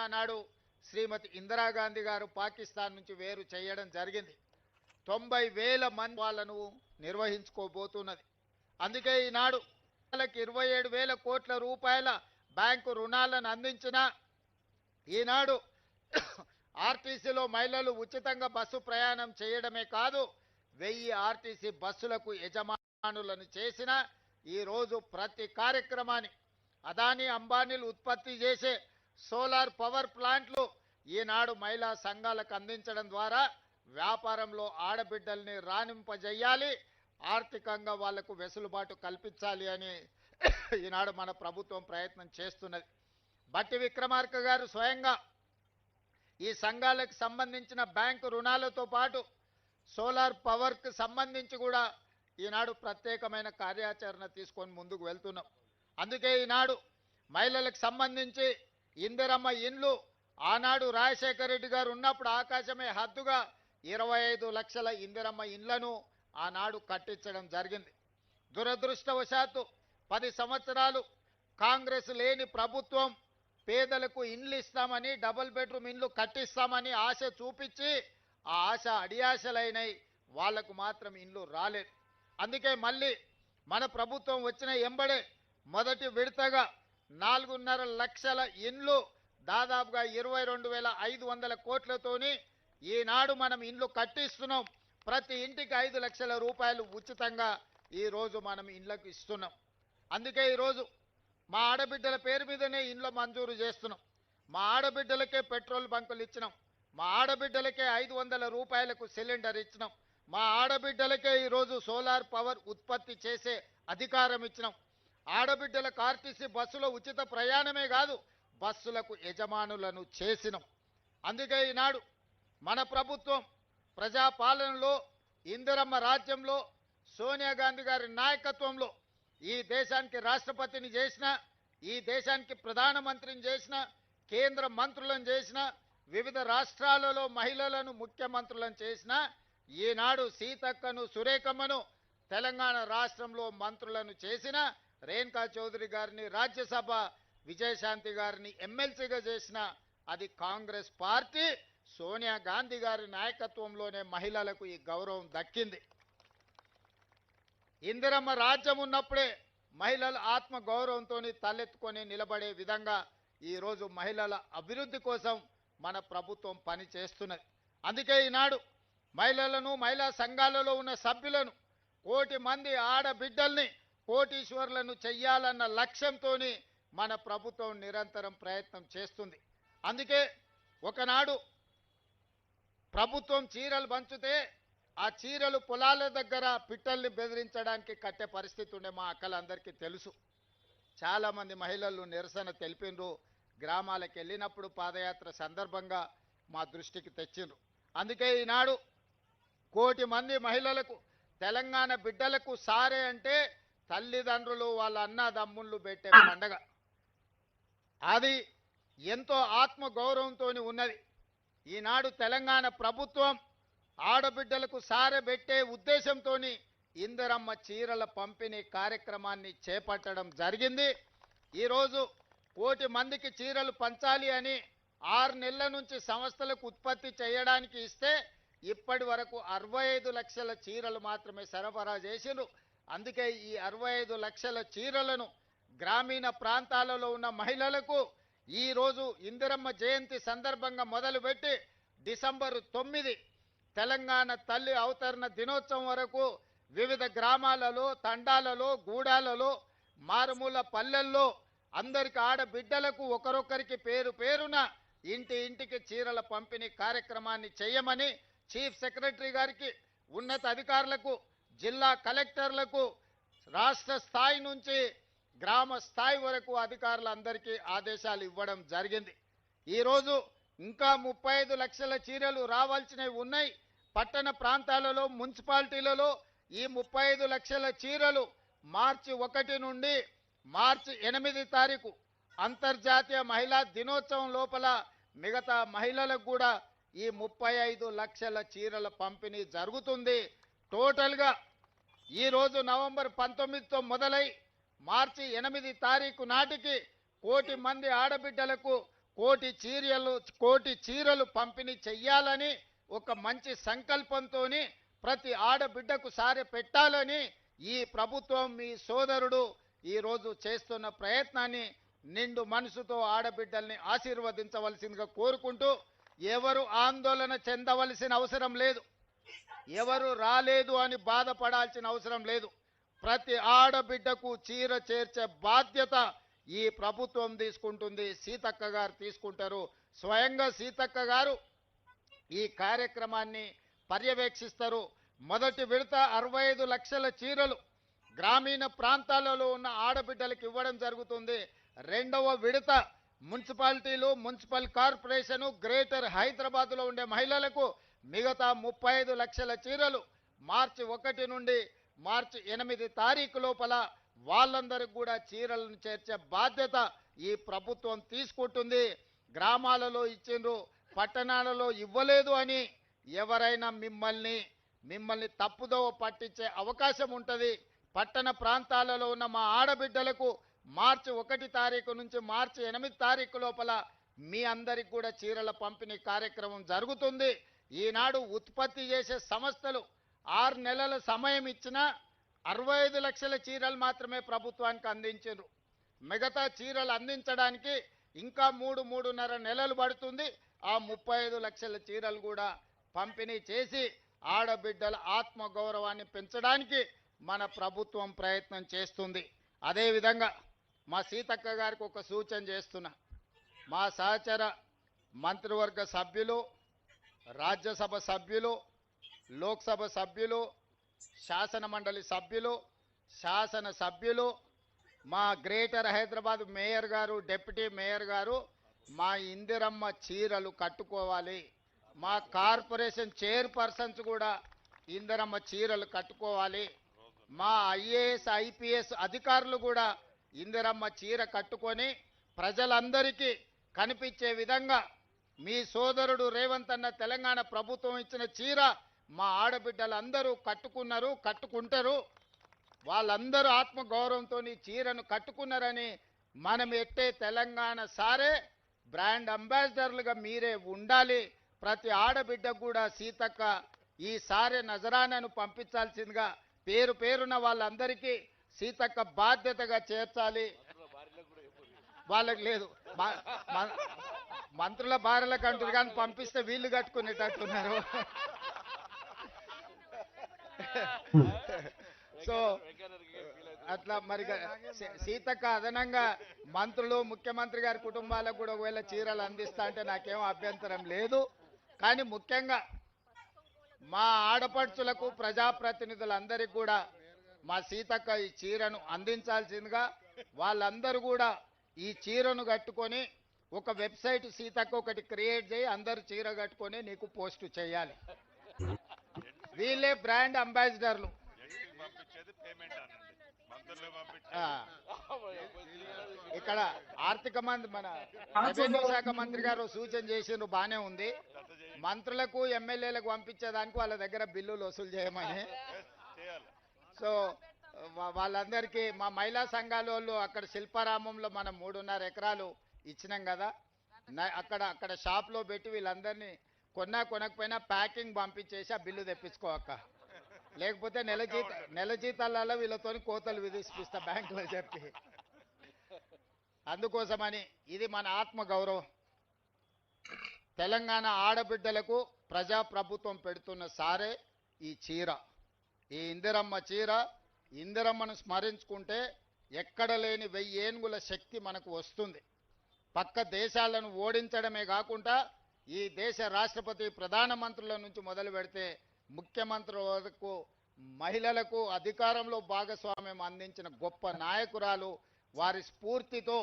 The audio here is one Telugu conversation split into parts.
ఆనాడు శ్రీమతి ఇందిరాగాంధీ గారు పాకిస్తాన్ నుంచి వేరు చేయడం జరిగింది. తొంభై వేల మంది వాళ్ళను నిర్వహించుకోబోతున్నది. అందుకే ఈనాడు వాళ్ళకి ఇరవై ఏడు వేల కోట్ల రూపాయల బ్యాంకు రుణాలను అందించిన ఈనాడు ఆర్టీసీలో మహిళలు ఉచితంగా బస్సు ప్రయాణం చేయడమే కాదు వెయ్యి ఆర్టీసీ బస్సులకు యజమానులను చేసిన ఈరోజు ప్రతి కార్యక్రమాన్ని అదానీ అంబానీలు ఉత్పత్తి చేసే సోలార్ పవర్ ప్లాంట్లు ఈనాడు మహిళా సంఘాలకు అందించడం ద్వారా వ్యాపారంలో ఆడబిడ్డల్ని రాణింపజేయాలి ఆర్థికంగా వాళ్ళకు వెసులుబాటు కల్పించాలి అని ఈనాడు మన ప్రభుత్వం ప్రయత్నం చేస్తున్నది. బట్టి విక్రమార్క గారు స్వయంగా ఈ సంఘాలకు సంబంధించిన బ్యాంకు రుణాలతో పాటు సోలార్ పవర్కి సంబంధించి కూడా ఈనాడు ప్రత్యేకమైన కార్యాచరణ తీసుకొని ముందుకు వెళ్తున్నాం. అందుకే ఈనాడు మహిళలకు సంబంధించి ఇందిరమ్మ ఇండ్లు. ఆనాడు రాజశేఖర రెడ్డి గారు ఉన్నప్పుడు ఆకాశమే హద్దుగా ఇరవై ఐదు లక్షల ఇందిరమ్మ ఇండ్లను ఆనాడు కట్టించడం జరిగింది. దురదృష్టవశాత్తు పది సంవత్సరాలు కాంగ్రెస్ లేని ప్రభుత్వం పేదలకు ఇండ్లు ఇస్తామని డబుల్ బెడ్రూమ్ ఇండ్లు కట్టిస్తామని ఆశ చూపించి ఆ ఆశ అడియాశలైనవి వాళ్ళకు మాత్రం ఇండ్లు రాలేదు. అందుకే మళ్ళీ మన ప్రభుత్వం వచ్చిన ఎంబడే మొదటి విడతగా నాలుగున్నర లక్షల ఇండ్లు దాదాపుగా ఇరవై రెండు వేల ఐదు వందల కోట్లతోని ఈనాడు మనం ఇండ్లు కట్టిస్తున్నాం. ప్రతి ఇంటికి ఐదు లక్షల రూపాయలు ఉచితంగా ఈరోజు మనం ఇండ్లకు ఇస్తున్నాం. అందుకే ఈరోజు మా ఆడబిడ్డల పేరు మీదనే ఇండ్లు మంజూరు చేస్తున్నాం. మా ఆడబిడ్డలకే పెట్రోల్ బంకులు ఇచ్చినాం. మా ఆడబిడ్డలకే ఐదు వందల రూపాయలకు సిలిండర్ ఇచ్చినాం. మా ఆడబిడ్డలకే ఈరోజు సోలార్ పవర్ ఉత్పత్తి చేసే అధికారం ఇచ్చినాం. ఆడబిడ్డలకు ఆర్టీసీ బస్సులో ఉచిత ప్రయాణమే కాదు బస్సులకు యజమానులను చేసినాం. అందుకే ఈనాడు మన ప్రభుత్వం ప్రజాపాలనలో ఇందిరమ్మ రాజ్యంలో సోనియా గాంధీ గారి నాయకత్వంలో ఈ దేశానికి రాష్ట్రపతిని చేసిన ఈ దేశానికి ప్రధానమంత్రిని చేసిన కేంద్ర మంత్రులను చేసిన వివిధ రాష్ట్రాలలో మహిళలను ముఖ్యమంత్రులను చేసిన ఈనాడు సీతక్కను సురేఖమ్మను తెలంగాణ రాష్ట్రంలో మంత్రులను చేసిన రేణుకా చౌదరి గారిని రాజ్యసభ విజయశాంతి గారిని ఎమ్మెల్సీగా చేసిన అది కాంగ్రెస్ పార్టీ. సోనియా గాంధీ గారి నాయకత్వంలోనే మహిళలకు ఈ గౌరవం దక్కింది. ఇందిరమ్మ రాజ్యం ఉన్నప్పుడే మహిళల ఆత్మ గౌరవంతో తలెత్తుకొని నిలబడే విధంగా ఈరోజు మహిళల అభివృద్ధి కోసం మన ప్రభుత్వం పని చేస్తున్నది. అందుకే ఈనాడు మహిళలను మహిళా సంఘాలలో ఉన్న సభ్యులను కోటి మంది ఆడబిడ్డల్ని కోటీశ్వర్లను చెయ్యాలన్న లక్ష్యంతో మన ప్రభుత్వం నిరంతరం ప్రయత్నం చేస్తుంది. అందుకే ఒకనాడు ప్రభుత్వం చీరలు పంచితే ఆ చీరలు పొలాల దగ్గర పిట్టల్ని బెదిరించడానికి కట్టే పరిస్థితి ఉండే మా అక్కలందరికీ తెలుసు. చాలామంది మహిళలు నిరసన తెలిపినరు గ్రామాలకు వెళ్ళినప్పుడు పాదయాత్ర సందర్భంగా మా దృష్టికి తెచ్చిండ్రు. అందుకే ఈనాడు కోటి మంది మహిళలకు తెలంగాణ బిడ్డలకు సారే అంటే తల్లిదండ్రులు వాళ్ళ అన్నదమ్ముళ్ళు పెట్టే పండగ. అది ఎంతో ఆత్మ గౌరవంతో ఉన్నది. ఈనాడు తెలంగాణ ప్రభుత్వం ఆడబిడ్డలకు సారబెట్టే ఉద్దేశంతో ఇందరమ్మ చీరల పంపిణీ కార్యక్రమాన్ని చేపట్టడం జరిగింది. ఈరోజు కోటి మందికి చీరలు పంచాలి అని ఆరు నెలల నుంచి సంస్థలకు ఉత్పత్తి చేయడానికి ఇస్తే ఇప్పటి వరకు అరవై ఐదు లక్షల చీరలు మాత్రమే సరఫరా చేసిండ్రు. అందుకే ఈ అరవై ఐదు లక్షల చీరలను గ్రామీణ ప్రాంతాలలో ఉన్న మహిళలకు ఈరోజు ఇందిరమ్మ జయంతి సందర్భంగా మొదలుపెట్టి డిసెంబర్ తొమ్మిది తెలంగాణ తల్లి అవతరణ దినోత్సవం వరకు వివిధ గ్రామాలలో తండాలలో గూడాలలో మారుమూల పల్లెల్లో అందరికి ఆడబిడ్డలకు ఒకరొకరికి పేరు పేరున ఇంటి ఇంటికి చీరల పంపిణీ కార్యక్రమాన్ని చేయమని చీఫ్ సెక్రటరీ గారికి ఉన్నత అధికారులకు జిల్లా కలెక్టర్లకు రాష్ట్ర స్థాయి నుంచి గ్రామ స్థాయి వరకు అధికారులందరికీ ఆదేశాలు ఇవ్వడం జరిగింది. ఈరోజు ఇంకా ముప్పై ఐదు లక్షల చీరలు రావాల్సినవి ఉన్నాయి. పట్టణ ప్రాంతాలలో మున్సిపాలిటీలలో ఈ ముప్పై ఐదు లక్షల చీరలు మార్చి ఒకటి నుండి మార్చి ఎనిమిది తారీఖు అంతర్జాతీయ మహిళా దినోత్సవం లోపల మిగతా మహిళలకు కూడా ఈ ముప్పై ఐదు లక్షల చీరల పంపిణీ జరుగుతుంది. టోటల్గా ఈ రోజు నవంబర్ పంతొమ్మిదితో మొదలై మార్చి ఎనిమిది తారీఖు నాటికి కోటి మంది ఆడబిడ్డలకు కోటి చీరలు కోటి చీరలు పంపిణీ చెయ్యాలని ఒక మంచి సంకల్పంతోని ప్రతి ఆడబిడ్డకు సారి పెట్టాలని ఈ ప్రభుత్వం మీ సోదరుడు ఈ రోజు చేస్తున్న ప్రయత్నాన్ని నిండు మనసుతో ఆడబిడ్డల్ని ఆశీర్వదించవలసిందిగా కోరుకుంటూ ఎవరు ఆందోళన చెందవలసిన అవసరం లేదు. ఎవరు రాలేదు అని బాధపడాల్సిన అవసరం లేదు. ప్రతి ఆడబిడ్డకు చీర చేర్చే బాధ్యత ఈ ప్రభుత్వం తీసుకుంటుంది. సీతక్క గారు తీసుకుంటారు. స్వయంగా సీతక్క గారు ఈ కార్యక్రమాన్ని పర్యవేక్షిస్తారు. మొదటి విడత అరవై ఐదు లక్షల చీరలు గ్రామీణ ప్రాంతాలలో ఉన్న ఆడబిడ్డలకు ఇవ్వడం జరుగుతుంది. రెండవ విడత మున్సిపాలిటీలు మున్సిపల్ కార్పొరేషను గ్రేటర్ హైదరాబాద్లో ఉండే మహిళలకు మిగతా ముప్పై ఐదు లక్షల చీరలు మార్చి ఒకటి నుండి మార్చి ఎనిమిది తారీఖు లోపల వాళ్ళందరికి కూడా చీరలను చేర్చే బాధ్యత ఈ ప్రభుత్వం తీసుకుంటుంది. గ్రామాలలో ఇచ్చిండ్రు పట్టణాలలో ఇవ్వలేదు అని ఎవరైనా మిమ్మల్ని మిమ్మల్ని తప్పుదోవ పట్టించే అవకాశం ఉంటుంది. పట్టణ ప్రాంతాలలో ఉన్న మా ఆడబిడ్డలకు మార్చి ఒకటి తారీఖు నుంచి మార్చి ఎనిమిది తారీఖు లోపల మీ అందరికి కూడా చీరల పంపిణీ కార్యక్రమం జరుగుతుంది. ఈనాడు ఉత్పత్తి చేసే సంస్థలు ఆరు నెలల సమయం ఇచ్చినా అరవై ఐదు లక్షల చీరలు మాత్రమే ప్రభుత్వానికి అందించారు మిగతా చీరలు అందించడానికి ఇంకా మూడు మూడున్నర నెలలు పడుతుంది. ఆ ముప్పై ఐదు లక్షల చీరలు కూడా పంపిణీ చేసి ఆడబిడ్డల ఆత్మగౌరవాన్ని పెంచడానికి మన ప్రభుత్వం ప్రయత్నం చేస్తుంది. అదేవిధంగా మా సీతక్క గారికి ఒక సూచన చేస్తున్నా. మా సహచర మంత్రివర్గ సభ్యులు రాజ్యసభ సభ్యులు లోక్సభ సభ్యులు శాసన మండలి సభ్యులు శాసన సభ్యులు మా గ్రేటర్ హైదరాబాద్ మేయర్ గారు డిప్యూటీ మేయర్ గారు మా ఇందిరమ్మ చీరలు కట్టుకోవాలి. మా కార్పొరేషన్ చైర్పర్సన్స్ కూడా ఇందిరమ్మ చీరలు కట్టుకోవాలి. మా ఐఏఎస్ ఐపీఎస్ అధికారులు కూడా ఇందిరమ్మ చీర కట్టుకొని ప్రజలందరికీ కనిపించే విధంగా మీ సోదరుడు రేవంత్ అన్న తెలంగాణ ప్రభుత్వం ఇచ్చిన చీర మా ఆడబిడ్డలందరూ కట్టుకున్నారు కట్టుకుంటారు. వాళ్ళందరూ ఆత్మగౌరవంతో ఈ చీరను కట్టుకున్నారని మనం ఎట్టే తెలంగాణ సారే బ్రాండ్ అంబాసిడర్లుగా మీరే ఉండాలి. ప్రతి ఆడబిడ్డకు కూడా సీతక్క ఈ సారే నజరానను పంపించాల్సిందిగా పేరు పేరున వాళ్ళందరికీ సీతక్క బాధ్యతగా చేర్చాలి. వాళ్ళకి లేదు. మంత్రుల భార్యలకు అంటారు కానీ పంపిస్తే వీళ్ళు కట్టుకునేటట్టున్నారు. సో అట్లా మరి సీతక్క అదనంగా మంత్రులు ముఖ్యమంత్రి గారి కుటుంబాలకు కూడా ఒకవేళ చీరలు అందిస్తా అంటే నాకేం అభ్యంతరం లేదు. కానీ ముఖ్యంగా మా ఆడపడుచులకు ప్రజాప్రతినిధులందరికీ కూడా మా సీతక్క ఈ చీరను అందించాల్సిందిగా వాళ్ళందరూ కూడా ఈ చీరను కట్టుకొని ఒక వెబ్సైట్ సీతక్క ఒకటి క్రియేట్ చేయి అందరూ చీర కట్టుకొని నీకు పోస్ట్ చేయాలి. వీళ్ళే బ్రాండ్ అంబాసిడర్లు. ఇక్కడ ఆర్థిక మంత్రి మన రెవెన్యూ శాఖ మంత్రి గారు సూచన చేసిండ్రు బానే ఉంది. మంత్రులకు ఎమ్మెల్యేలకు పంపించేదానికి వాళ్ళ దగ్గర బిల్లులు వసూలు చేయమని. సో వాళ్ళందరికీ మా మహిళా సంఘాల వాళ్ళు అక్కడ శిల్పారామంలో మనం మూడున్నర ఎకరాలు ఇచ్చినాం కదా. అక్కడ అక్కడ షాప్లో పెట్టి వీళ్ళందరినీ కొన్నా కొనకపోయినా ప్యాకింగ్ పంపించేసి ఆ బిల్లు తెప్పించుకో అక్క. లేకపోతే నెల జీత నెల జీతాలలో వీళ్ళతో కోతలు విధిస్తా బ్యాంకులో చెప్పి. అందుకోసమని ఇది మన ఆత్మ గౌరవం. తెలంగాణ ఆడబిడ్డలకు ప్రజాప్రభుత్వం పెడుతున్న సారే ఈ చీర. ఈ ఇందిరమ్మ చీర ఇందిరమ్మను స్మరించుకుంటే ఎక్కడ లేని వెయ్యేనుగుల శక్తి మనకు వస్తుంది. పక్క దేశాలను ఓడించడమే కాకుండా ఈ దేశ రాష్ట్రపతి ప్రధానమంత్రుల నుంచి మొదలు పెడితే ముఖ్యమంత్రుల వరకు మహిళలకు అధికారంలో భాగస్వామ్యం అందించిన గొప్ప నాయకురాలు వారి స్ఫూర్తితో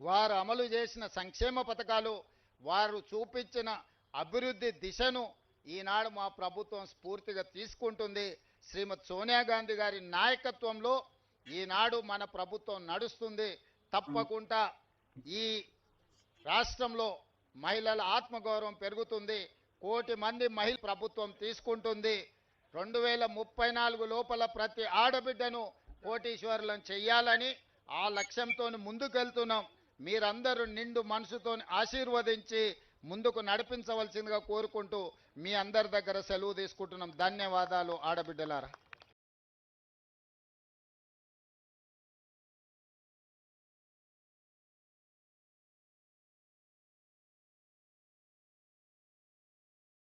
వారు అమలు చేసిన సంక్షేమ పథకాలు వారు చూపించిన అభివృద్ధి దిశను ఈనాడు మా ప్రభుత్వం స్ఫూర్తిగా తీసుకుంటుంది. శ్రీమతి సోనియా గాంధీ గారి నాయకత్వంలో ఈనాడు మన ప్రభుత్వం నడుస్తుంది. తప్పకుండా ఈ రాష్ట్రంలో మహిళల ఆత్మగౌరవం పెరుగుతుంది. కోటి మంది మహిళ ప్రభుత్వం తీసుకుంటుంది. రెండు వేల ముప్పై నాలుగు లోపల ప్రతి ఆడబిడ్డను కోటీశ్వరులను చెయ్యాలని ఆ లక్ష్యంతో ముందుకెళ్తున్నాం. మీరందరూ నిండు మనసుతో ఆశీర్వదించి ముందుకు నడిపించవలసిందిగా కోరుకుంటూ మీ అందరి దగ్గర సెలవు తీసుకుంటున్నాం. ధన్యవాదాలు ఆడబిడ్డలారా.